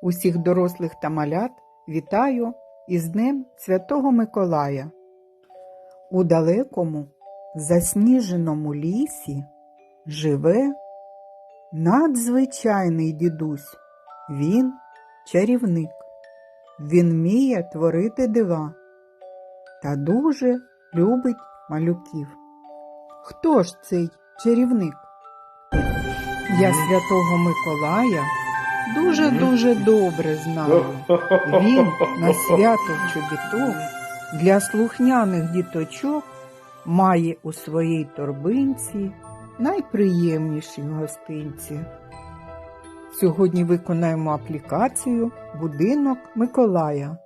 Усіх дорослих та малят вітаю із Днем Святого Миколая. У далекому засніженому лісі живе надзвичайний дідусь. Він чарівник. Він вміє творити дива та дуже любить малюків. Хто ж цей чарівник? Я святого Миколая дуже-дуже добре знаю. Він на свято чобіток для слухняних діточок має у своїй торбинці найприємніші гостинці. Сьогодні виконаємо аплікацію Будинок Миколая.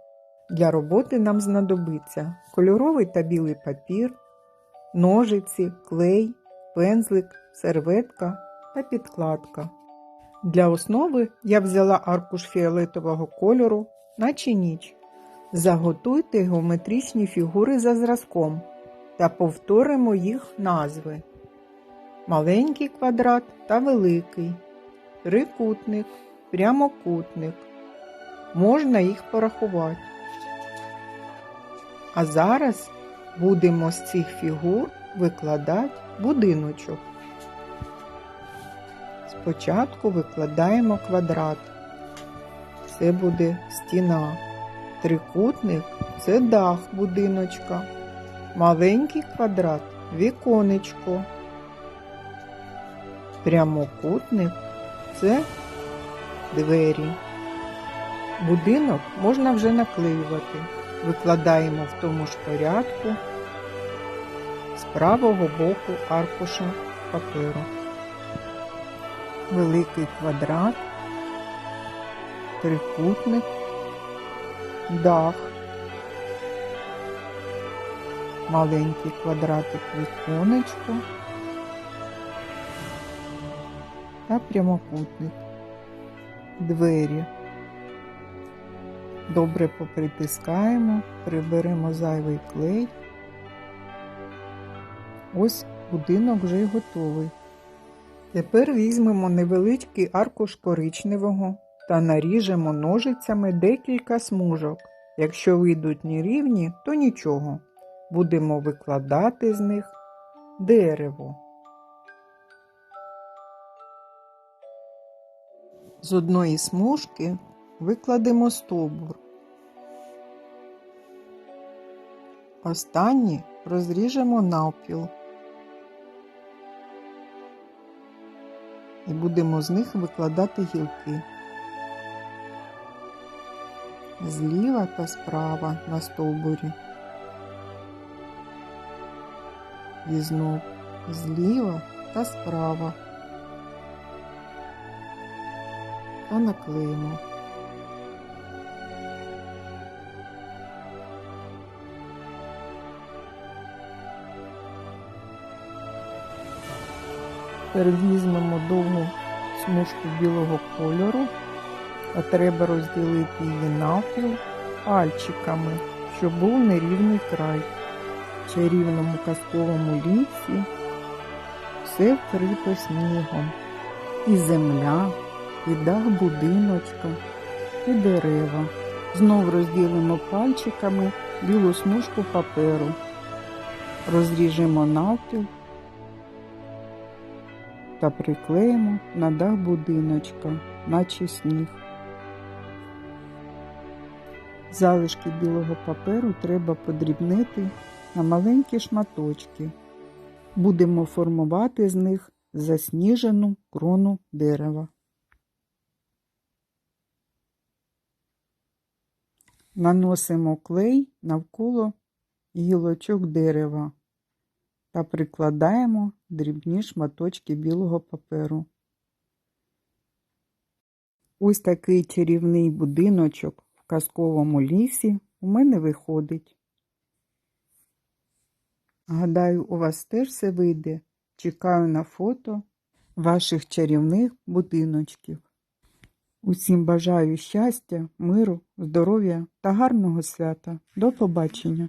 Для роботи нам знадобиться кольоровий та білий папір, ножиці, клей, пензлик, серветка та підкладка. Для основи я взяла аркуш фіолетового кольору, наче ніч. Заготуйте геометричні фігури за зразком та повторимо їх назви. Маленький квадрат та великий, трикутник, прямокутник. Можна їх порахувати. А зараз будемо з цих фігур викладати будиночок. Спочатку викладаємо квадрат. Це буде стіна. Трикутник це дах будиночка. Маленький квадрат віконечко. Прямокутник це двері. Будинок можна вже наклеювати. Викладаємо в тому ж порядку з правого боку аркуша паперу великий квадрат, трикутник, дах, маленький квадратик віконечко та прямокутник, двері. Добре попритискаємо, приберемо зайвий клей. Ось будинок вже й готовий. Тепер візьмемо невеличкий аркуш коричневого та наріжемо ножицями декілька смужок. Якщо вийдуть нерівні, то нічого. Будемо викладати з них дерево. З одної смужки викладемо стовбур. Останні розріжемо навпіл. І будемо з них викладати гілки. Зліва та справа на стовбурі. І знов зліва та справа. Та наклеїмо. Тепер візьмемо довгу смужку білого кольору, а треба розділити її навпіл пальчиками, щоб був нерівний край. В чарівному казковому лісі все вкрито снігом. І земля, і дах будиночка, і дерева. Знов розділимо пальчиками білу смужку паперу. Розріжемо навпіл та приклеїмо на дах будиночка, наче сніг. Залишки білого паперу треба подрібнити на маленькі шматочки. Будемо формувати з них засніжену крону дерева. Наносимо клей навколо гілочок дерева та прикладаємо дрібні шматочки білого паперу. Ось такий чарівний будиночок в казковому лісі у мене виходить. Гадаю, у вас теж все вийде. Чекаю на фото ваших чарівних будиночків. Усім бажаю щастя, миру, здоров'я та гарного свята. До побачення!